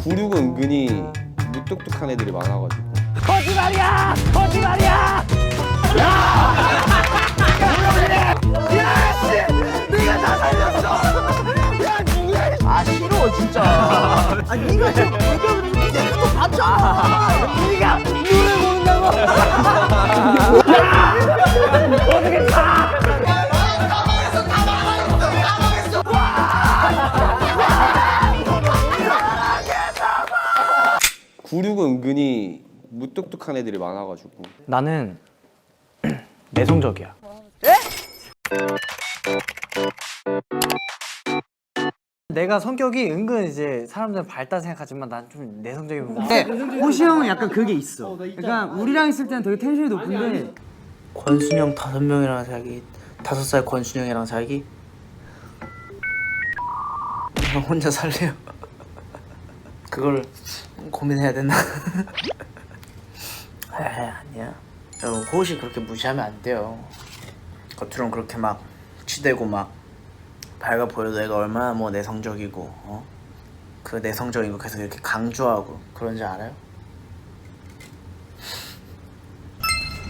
96은 은근히 무뚝뚝한 애들이 많아가지고 거짓말이야! 거짓말이야! 야! 야! 씨! 네가 다 살렸어! 야 누구야? 아 싫어 진짜. 아 네가 지금 공격을 했는데 내가 또 봤잖아. 네가 눈을 모른다고. 야! 어떻게 가? 다 망했어, 다 망했어, 다 망했어. 와! 96은 은근히 무뚝뚝한 애들이 많아가지고 나는 내성적이야. 내가 성격이 은근 이제 사람들은 밝다 생각하지만 난 좀 내성적인 부분. 근데 호시 형은 약간 그게 있어. 그러니까 우리랑 있을 때는 되게 텐션이 높은데 권순영 다섯 명이랑 살기 다섯 살 권순영이랑 살기 그냥 혼자 살래요 그걸 고민해야 되나 에 아니야 여러분 호시 그렇게 무시하면 안 돼요 겉으로는 그렇게 막 치대고 막 밝아 보여도 내가 얼마나 뭐 내성적이고 어? 그 내성적인 거 계속 이렇게 강조하고 그런지 알아요?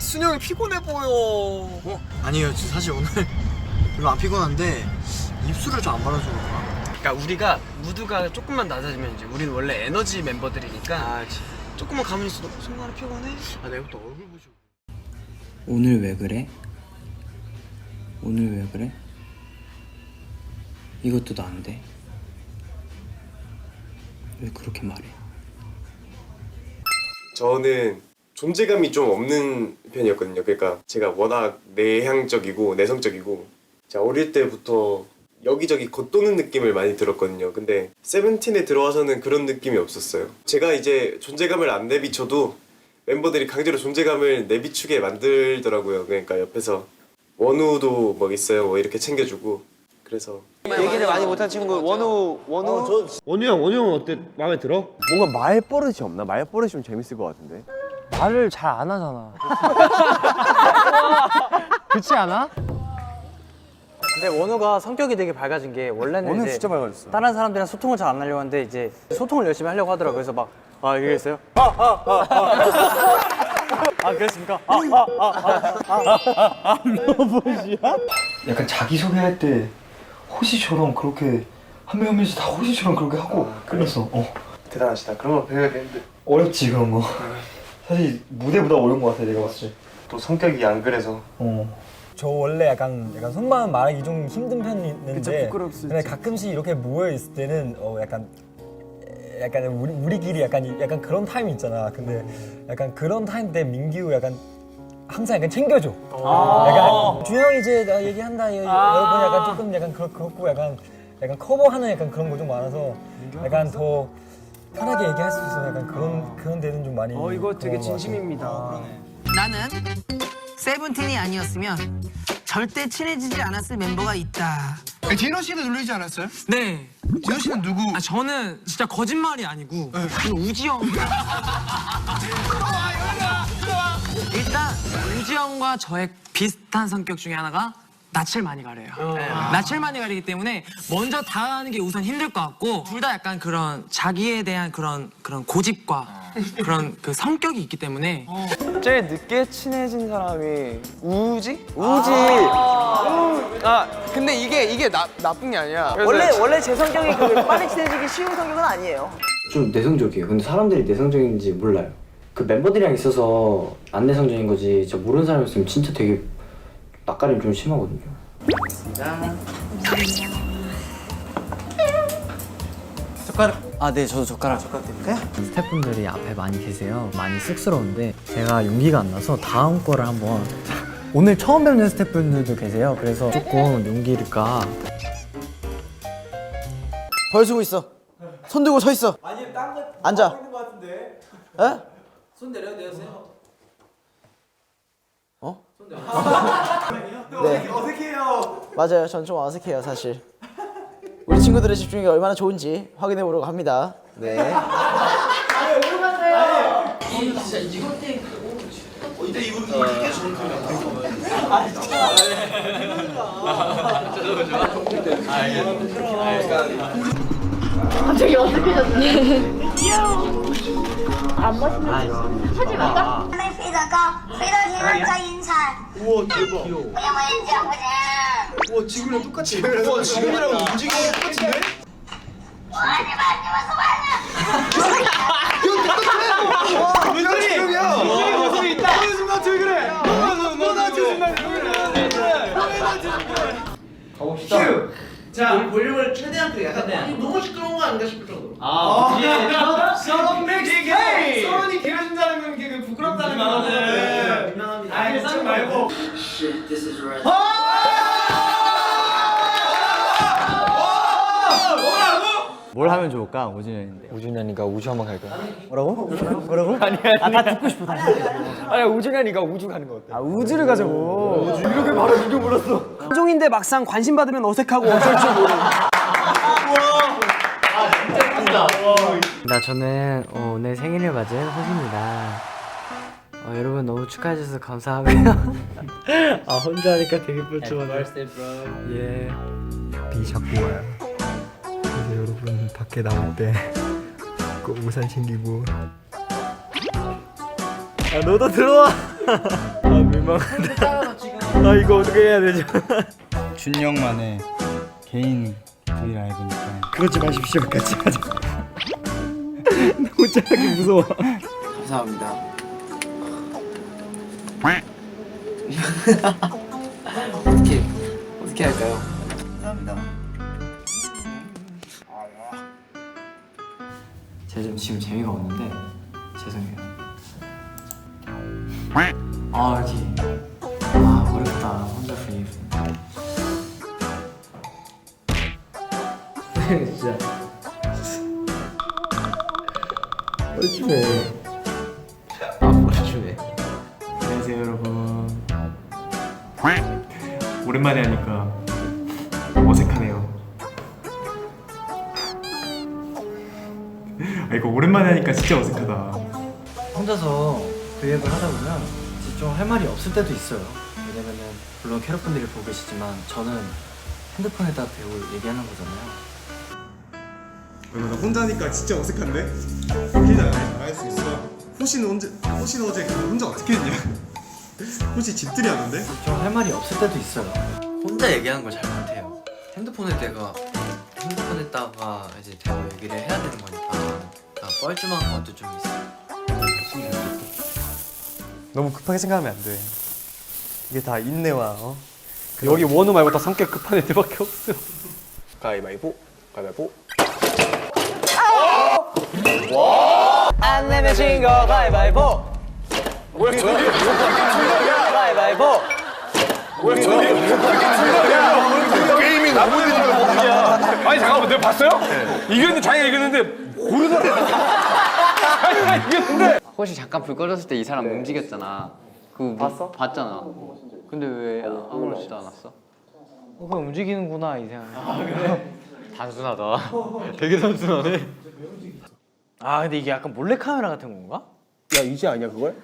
순영이 피곤해 보여. 어? 아니에요. 저 사실 오늘 별로 안 피곤한데 입술을 좀 안 발라주는 거야. 그러니까 우리가 무드가 조금만 낮아지면 이제 우리는 원래 에너지 멤버들이니까 아, 조금만 가만히 있어도 순간에 피곤해? 아 내가부터 얼굴 보시고. 오늘 왜 그래? 오늘 왜 그래? 이것도 나인데 왜 그렇게 말해? 저는 존재감이 좀 없는 편이었거든요. 그러니까 제가 워낙 내향적이고 내성적이고 제가 어릴 때부터 여기저기 겉도는 느낌을 많이 들었거든요. 근데 세븐틴에 들어와서는 그런 느낌이 없었어요. 제가 이제 존재감을 안 내비쳐도 멤버들이 강제로 존재감을 내비추게 만들더라고요. 그러니까 옆에서 원우도 뭐 있어요. 뭐 이렇게 챙겨주고 그래서 얘기를 많이 못한 친구 원우 원우 원우 형, 원우 형 어때? 마음에 들어? 뭔가 말버릇이 없나? 말버릇이 좀 재밌을 것 같은데 말을 잘 안 하잖아. 그렇지 않아? 근데 원우가 성격이 되게 밝아진 게 원래는 원우 이제 진짜 밝아졌어 다른 사람들이랑 소통을 잘 안 하려고 하는데 이제 소통을 열심히 하려고 하더라고요. 그래서 막 아 이게 있어요? 아, 아, 아, 아. 아 그랬습니까? 아, 아, 아, 아, 아. 약간 자기 소개할 때 호시처럼 그렇게 한 명 한 명씩 다 호시처럼 그렇게 하고 그랬어. 어. 대단하시다. 그런 거 배워야겠는데 어렵지 그런 거. 사실 무대보다 어려운 것 같아 내가 봤을 때. 또 성격이 안 그래서 어. 저 원래 약간 약간 속마음 말하기 좀 힘든 편인데 근데 가끔씩 이렇게 모여 있을 때는 어 약간 약간 우리 우리끼리 약간 이- 약간 그런 타임이 있잖아. 근데 약간 그런 타임 때 민규 약간 항상 약간 챙겨줘. 약간 주영 이제 나 얘기한다. 여- 여러분 약간 조금 약간 그렇, 그렇고 약간 약간 커버하는 약간 그런 거 좀 많아서 약간 더 편하게 얘기할 수 있어. 약간 그런 그런 데는 좀 많이. 어 이거 되게 진심입니다. 나는 세븐틴이 아니었으면 절대 친해지지 않았을 멤버가 있다. 디노 씨도 놀리지 않았어요? 네 디노 씨는 누구? 아, 저는 진짜 거짓말이 아니고 그 우지영 일단 우지영과 저의 비슷한 성격 중에 하나가 낯을 많이 가려요. 네. 낯을 많이 가리기 때문에 먼저 다가가는 게 우선 힘들 것 같고 둘 다 약간 그런 자기에 대한 그런 그런 고집과 그런 그 성격이 있기 때문에 제일 늦게 친해진 사람이 우지? 우지 아 근데 이게 이게 나, 나쁜 게 아니야 원래 원래 제 성격이 그 빨리 친해지기 쉬운 성격은 아니에요. 좀 내성적이에요. 근데 사람들이 내성적인지 몰라요. 그 멤버들이랑 있어서 안 내성적인 거지. 저 모르는 사람이었으면 진짜 되게 낯가림 좀 심하거든요. 아, 네, 저도 젓가락. 젓가락 드릴까요? 스태프분들이 앞에 많이 계세요. 많이 쑥스러운데 제가 용기가 안 나서 다음 거를 한번 오늘 처음 뵙는 스태프분들도 계세요. 그래서 조금 용기를까 벌 쓰고 있어. 손 들고 서 있어. 아니 딴거 앉아. 있는 것 같은데. 에? 손 내려 내세요. 어? 네. 어색해요. 맞아요. 전 좀 어색해요, 사실. 우리 친구들의 집중력이 얼마나 좋은지 확인해 보려고 합니다. 네. 갑자기 어색해졌네. 안 멋있는 아, 하지 말까? 피다가 피다 제작자 인사. 우와 대박. 그냥 뭐인지 보자. 우와 지금이랑 똑같이. 우와 지금이랑 움직이는 똑같은데? 뭐 하지 마, 하지 어, 무슨 말이야? 어, 어, 가봅시다. 자, 볼륨을 최대한 크게 약간 너무 시끄러운 거 아닌가 싶을 정도로. 아, 서런 맥스 서런이 길어진다는 건 이게 부끄럽다는 거거든. 민망합니다. 아니, 쌍 말고. 뭘 하면 좋을까 오준현인데. 우준현이가 우주 한번 갈까? 뭐라고? 뭐라고? 아니 아니. 아다 듣고 싶어. 아니 우준현이가 우주 가는 거 어때? 아 우주를 가자고. 이렇게 바로 이거 몰랐어. 한종인데 막상 관심 받으면 어색하고 어쩔 줄 모르는. 나 저는 어, 오늘 생일을 맞은 호시입니다. 어, 여러분 너무 축하해 주셔서 감사하고요. 아 혼자 하니까 되게 뻘쭘하네. 예. 비 자꾸 와요. 여러분 밖에 나올 때 꼭 우산 챙기고. 아 너도 들어와. 아 민망하다. 아 이거 어떻게 해야 되죠? 준영만의 개인 브이라이브니까. 그러지 마십시오. 같이 하자. 혼자 하기 무서워. 감사합니다. 어떻게 어떻게 할까요? 감사합니다. 제가 좀 지금 재미가 없는데 죄송해요. 아 이렇게 아 어렵다 혼자 분위기. 진짜 뻘쭘해. 아 뻘쭘해. 안녕하세요 여러분. 오랜만에 하니까 아 이거 오랜만에 하니까 진짜 어색하다. 혼자서 브이앱을 하다 보면 좀 할 말이 없을 때도 있어요. 왜냐면은 물론 캐럿 분들이 보고 계시지만 저는 핸드폰에다 대고 얘기하는 거잖아요. 나 혼자 하니까 진짜 어색한데? 기자 잘할 수 있어. 호시는 언제 호시는 어제 그거 혼자 어떻게 했냐? 호시 집들이 하는데? 좀 할 말이 없을 때도 있어요. 혼자 얘기하는 걸 잘 못해요. 핸드폰에 내가 핸드폰에다가 이제 대고 얘기를 해야 되는 아, 뻘쭘한 것도 좀 있어요. 너무 급하게 생각하면 안 돼. 이게 다 인내와 어? 여기 원우 말고 다 성격 급한 애들밖에 없어. 가위바위보, 가위바위보. 안 내면 진거 가위바위보. 가위바위보. 게임이 나무에 아니 잠깐만 내가 봤어요? 이겼는데 자기가 이겼는데 고르더라. 아니 나 이겼는데. 혹시 잠깐 불 꺼졌을 때 이 사람 움직였잖아. 그거 봤어? 봤잖아. 근데 왜 아무렇지도 않았어? 그냥 움직이는구나 이 생각. 단순하다. 되게 단순하네. 아 근데 이게 약간 몰래 카메라 같은 건가? 야 이제 아니야 그걸?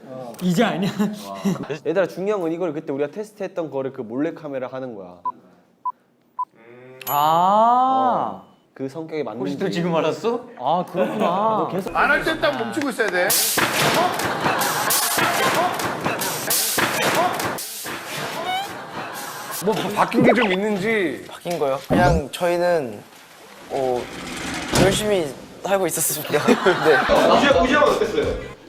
이제 아니야. 얘들아 중요한 건 이걸 그때 우리가 테스트했던 거를 그 몰래 카메라 하는 거야. 아. 그 성격에 맞는. 혹시 또 지금 알았어? 아 그렇구나. 안 할 때 딱 멈추고 있어야 돼. 뭐 바뀐 게 좀 있는지. 바뀐 거요? 그냥 저희는 어 열심히 살고 있었습니다. 네. 우지야 우지야 어땠어요?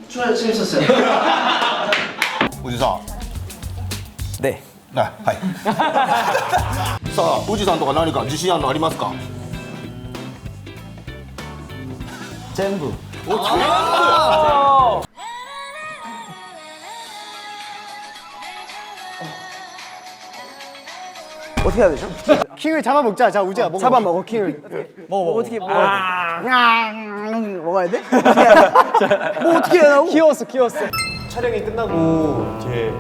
좋아요, 재밌었어요. 우지사. 네. ね、はい。さあ、富士山とか何か自信あるのありますか。 全部。 어떻게 해야 되죠? 킹을 잡아 먹자. 자 우지야 먹어. 잡아 먹어 킹을. 먹어. 어떻게 먹어? 냥 먹어야 돼? 어떻게 해야 돼? 뭐 어떻게 해야 되고? 키웠어 키웠어. 촬영이 끝나고 이제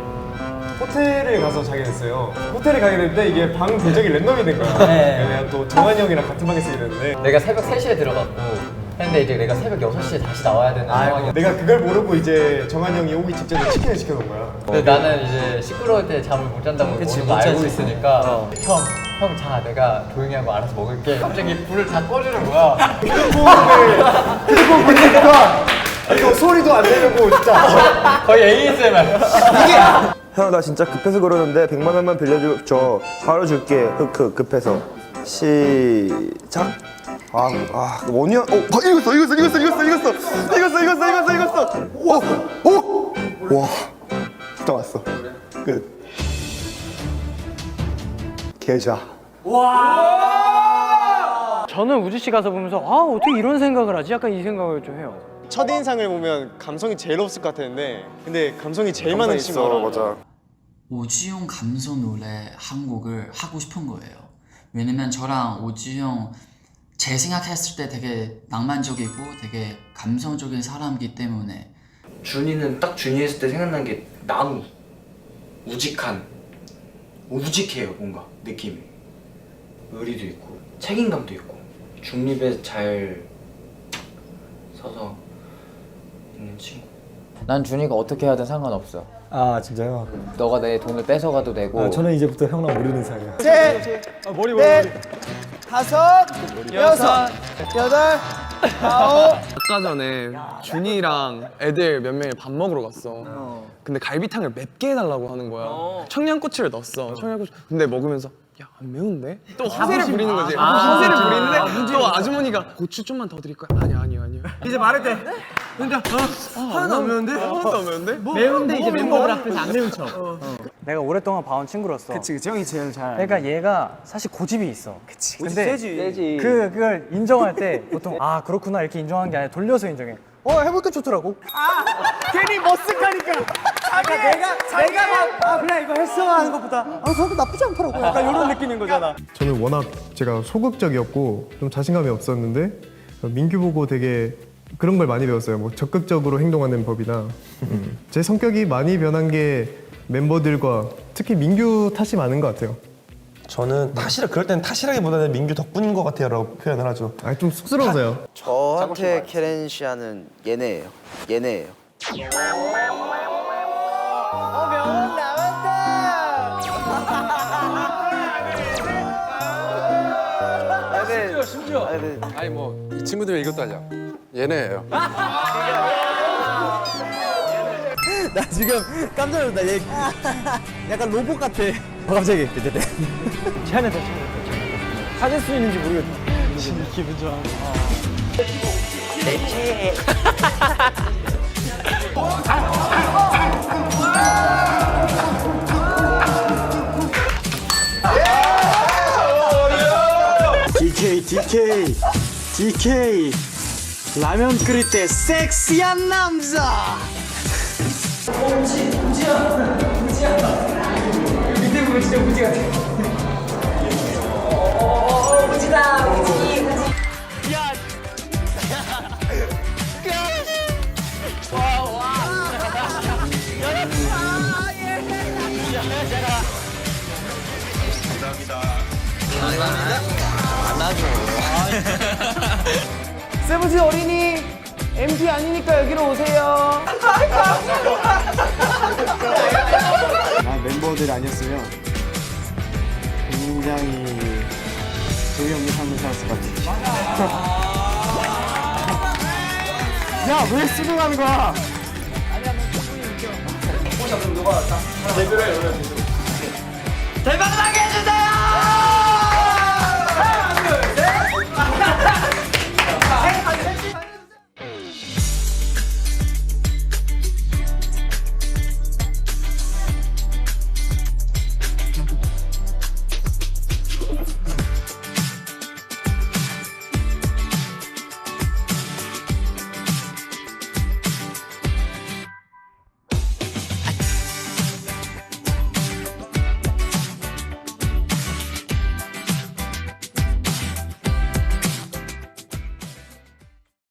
호텔에 가서 자게 됐어요. 호텔에 가게 됐는데 이게 방 배정이 랜덤이 된 거야. 내가 또 정한이 형이랑 같은 방에 쓰게 됐는데 내가 새벽 3시에 들어갔고 근데 이제 내가 새벽 6시에 다시 나와야 되는 상황이었어. 내가 그걸 모르고 이제 정한이 형이 오기 직전에 치킨을 시켜놓은 거야. 근데 나는 이제 시끄러울 때 잠을 못 잔다고 모르는 거 알고 있으니까 형형 자 내가 조용히 하고 알아서 먹을게 갑자기 불을 다 꺼주는 거야 이거 소리도 안 내려고 진짜. 거의 ASMR 형나 진짜 급해서 그러는데 100만 원만 빌려줘 줘 바로 줄게 흑흑 급해서 시작 아, 아 원이야? 어 아, 이겼어 이겼어 이겼어 이겼어 이겼어. 이겼어 이겼어 이겼어 이겼어. 오오와. 다 왔어. 끝. 계좌. 저는 우지 씨 가서 보면서 아 어떻게 이런 생각을 하지? 약간 이 생각을 좀 해요. 첫인상을 보면 감성이 제일 없을 것 같았는데 근데 감성이 제일 많은 친구라 맞아. 오지용 감성 노래 한 곡을 하고 싶은 거예요. 왜냐면 저랑 오지용 제 생각했을 때 되게 낭만적이고 되게 감성적인 사람이기 때문에. 준이는 딱 준이 했을 때 생각난 게 나무. 우직한 우직해요 뭔가 느낌이. 의리도 있고 책임감도 있고. 중립에 잘 서서 있는 친구. 난 준이가 어떻게 하든 상관없어. 아 진짜요? 너가 내 돈을 뺏어가도 되고. 아, 저는 이제부터 형랑 모르는 사이야. 셋, 머리. 넷, 다섯, 여섯, 여덟, 아홉. 아까 전에 준이랑 애들 몇 명이 밥 먹으러 갔어. 근데 갈비탕을 맵게 해달라고 하는 거야. 청양고추를 넣었어. 청양고추. 근데 먹으면서 야 안 매운데? 또 허세를 부리는 거지. 허세를 부리는데 또 아주머니가 고추 좀만 더 드릴까요? 아니야 아니야 아니야. 이제 말할 때. 그러니까 어, 하나도 안 매운데? 하나도 안 매운데? 매운데 이제 멤버들 앞에서 안 매운 척. 내가 오랫동안 봐온 친구로서. 그치 그치 형이 제일 잘 그러니까 얘가 사실 고집이 있어. 그치. 근데 세지 그 그걸 인정할 때 보통 아 그렇구나 이렇게 인정한 게 아니라 돌려서 인정해. 어 해볼게 좋더라고. 아 괜히 머쓱하니까. 자기 내가 내가 막, 아 그래 이거 했어 하는 것보다 아 저거 나쁘지 않더라고. 약간 이런 느낌인 거잖아. 저는 워낙 제가 소극적이었고 좀 자신감이 없었는데 민규 보고 되게 그런 걸 많이 배웠어요. 뭐 적극적으로 행동하는 법이나 음. 제 성격이 많이 변한 게 멤버들과 특히 민규 탓이 많은 것 같아요. 저는 탓이라 그럴 때는 탓이라기보다는 민규 덕분인 것 같아요라고 표현을 하죠 아좀 쑥스러워서요. 저한테 케렌 씨아는 얘네예요 얘네예요 심지어 심지어 아니 뭐 이 친구들 이것도 하자. 얘네예요. 나 지금 깜짝 놀랐다. 얘 약간 로봇 같아. 어, 갑자기. 됐대. 채안했다, 채안했다. 찾을 수 있는지 모르겠다. 기분 좋아. DK, DK, DK. 라면 끓일 때 섹시한 남자. 엄지, 엄지야, 엄지야. 밑에 보면 진짜 우지 같아. 감사합니다. 감사합니다. 안아줘. 세븐틴 어린이. MD 아니니까 여기로 오세요. 아, 멤버들 아니었으면 굉장히 조용히 삶을 살았을 것 같아. 야, 왜 수긍하는 거야? 대표를 대